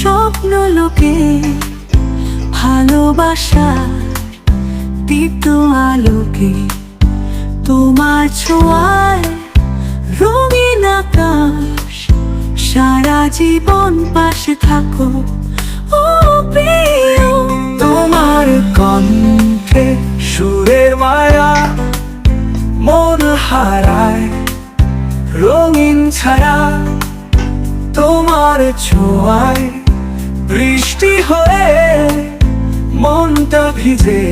স্বপ্ন লোকে ভালোবাসা দীপ্ত আলোকে তোমার ছোঁয়ায় রঙিন আকাশ, সারা জীবন পাশে থাকো। ও প্রিয়, তোমার কণ্ঠে সুরের মায়া মন হারায়, রঙিন ছায়া তোমার ছোঁয়ায় বৃষ্টি হয়ে মনটা ভিজে